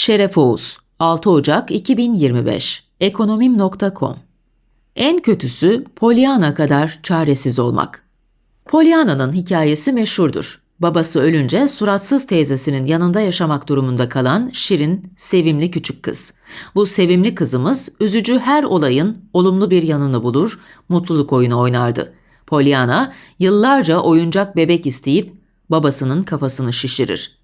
Şeref Oğuz 6 Ocak 2025 Ekonomim.com En kötüsü Pollyanna kadar çaresiz olmak. Pollyanna'nın hikayesi meşhurdur. Babası ölünce suratsız teyzesinin yanında yaşamak durumunda kalan şirin, sevimli küçük kız. Bu sevimli kızımız üzücü her olayın olumlu bir yanını bulur, mutluluk oyunu oynardı. Pollyanna yıllarca oyuncak bebek isteyip babasının kafasını şişirir.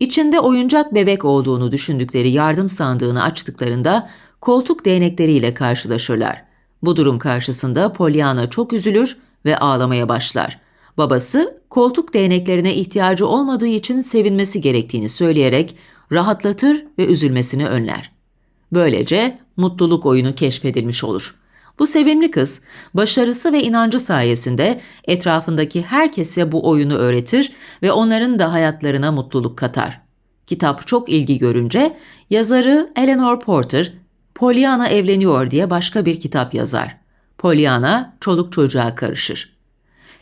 İçinde oyuncak bebek olduğunu düşündükleri yardım sandığını açtıklarında koltuk değnekleriyle karşılaşırlar. Bu durum karşısında Pollyanna çok üzülür ve ağlamaya başlar. Babası koltuk değneklerine ihtiyacı olmadığı için sevinmesi gerektiğini söyleyerek rahatlatır ve üzülmesini önler. Böylece mutluluk oyunu keşfedilmiş olur. Bu sevimli kız başarısı ve inancı sayesinde etrafındaki herkese bu oyunu öğretir ve onların da hayatlarına mutluluk katar. Kitap çok ilgi görünce yazarı Eleanor Porter Pollyanna evleniyor diye başka bir kitap yazar. Pollyanna çoluk çocuğa karışır.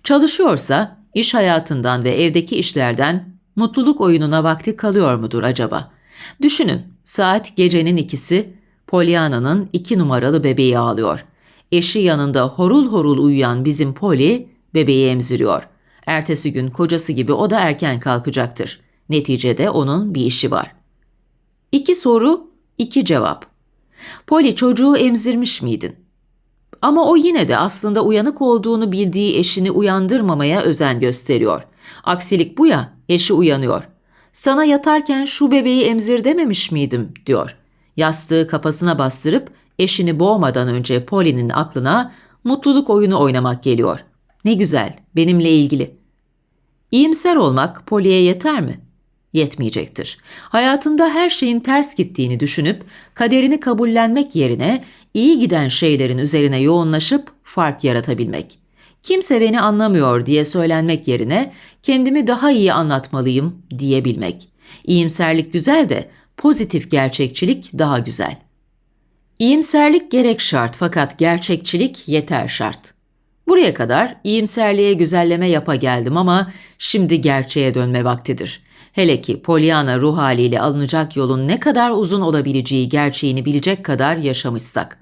Çalışıyorsa iş hayatından ve evdeki işlerden mutluluk oyununa vakti kalıyor mudur acaba? Düşünün saat gecenin ikisi Pollyanna'nın iki numaralı bebeği ağlıyor. Eşi yanında horul horul uyuyan bizim Polly bebeği emziriyor. Ertesi gün kocası gibi o da erken kalkacaktır. Neticede onun bir işi var. İki soru, iki cevap. Polly çocuğu emzirmiş miydin? Ama o yine de aslında uyanık olduğunu bildiği eşini uyandırmamaya özen gösteriyor. Aksilik bu ya, eşi uyanıyor. Sana yatarken şu bebeği emzir dememiş miydim diyor. Yastığı kafasına bastırıp eşini boğmadan önce Polly'nin aklına mutluluk oyunu oynamak geliyor. Ne güzel, benimle ilgili. İyimser olmak Polly'e yeter mi? Yetmeyecektir. Hayatında her şeyin ters gittiğini düşünüp kaderini kabullenmek yerine iyi giden şeylerin üzerine yoğunlaşıp fark yaratabilmek. Kimse beni anlamıyor diye söylenmek yerine kendimi daha iyi anlatmalıyım diyebilmek. İyimserlik güzel de pozitif gerçekçilik daha güzel. İyimserlik gerek şart fakat gerçekçilik yeter şart. Buraya kadar iyimserliğe güzelleme yapa geldim ama şimdi gerçeğe dönme vaktidir. Hele ki Pollyanna ruh haliyle alınacak yolun ne kadar uzun olabileceği gerçeğini bilecek kadar yaşamışsak.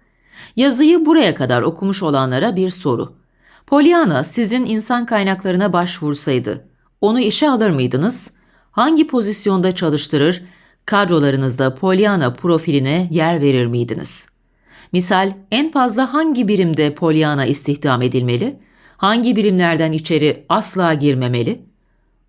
Yazıyı buraya kadar okumuş olanlara bir soru. Pollyanna sizin insan kaynaklarına başvursaydı, onu işe alır mıydınız? Hangi pozisyonda çalıştırır, kadrolarınızda Pollyanna profiline yer verir miydiniz? Misal en fazla hangi birimde Pollyanna istihdam edilmeli? Hangi birimlerden içeri asla girmemeli?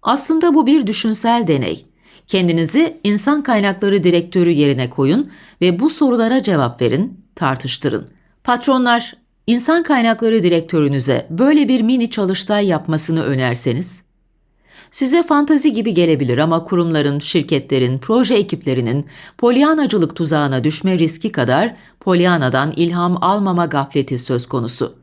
Aslında bu bir düşünsel deney. Kendinizi insan kaynakları direktörü yerine koyun ve bu sorulara cevap verin, tartıştırın. Patronlar, insan kaynakları direktörünüze böyle bir mini çalıştay yapmasını önerseniz, Size fantazi gibi gelebilir ama kurumların, şirketlerin, proje ekiplerinin polyanacılık tuzağına düşme riski kadar polyana'dan ilham almama gafleti söz konusu.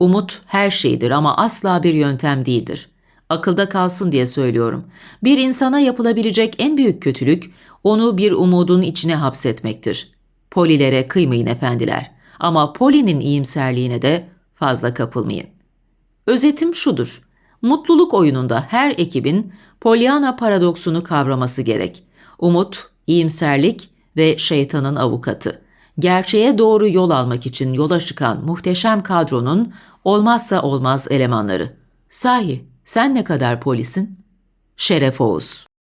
Umut her şeydir ama asla bir yöntem değildir. Akılda kalsın diye söylüyorum. Bir insana yapılabilecek en büyük kötülük onu bir umudun içine hapsetmektir. Polilere kıymayın efendiler ama Poli'nin iyimserliğine de fazla kapılmayın. Özetim şudur. Mutluluk oyununda her ekibin Pollyanna paradoksunu kavraması gerek. Umut, iyimserlik ve şeytanın avukatı. Gerçeğe doğru yol almak için yola çıkan muhteşem kadronun olmazsa olmaz elemanları. Sahi sen ne kadar polisin? Şeref Oğuz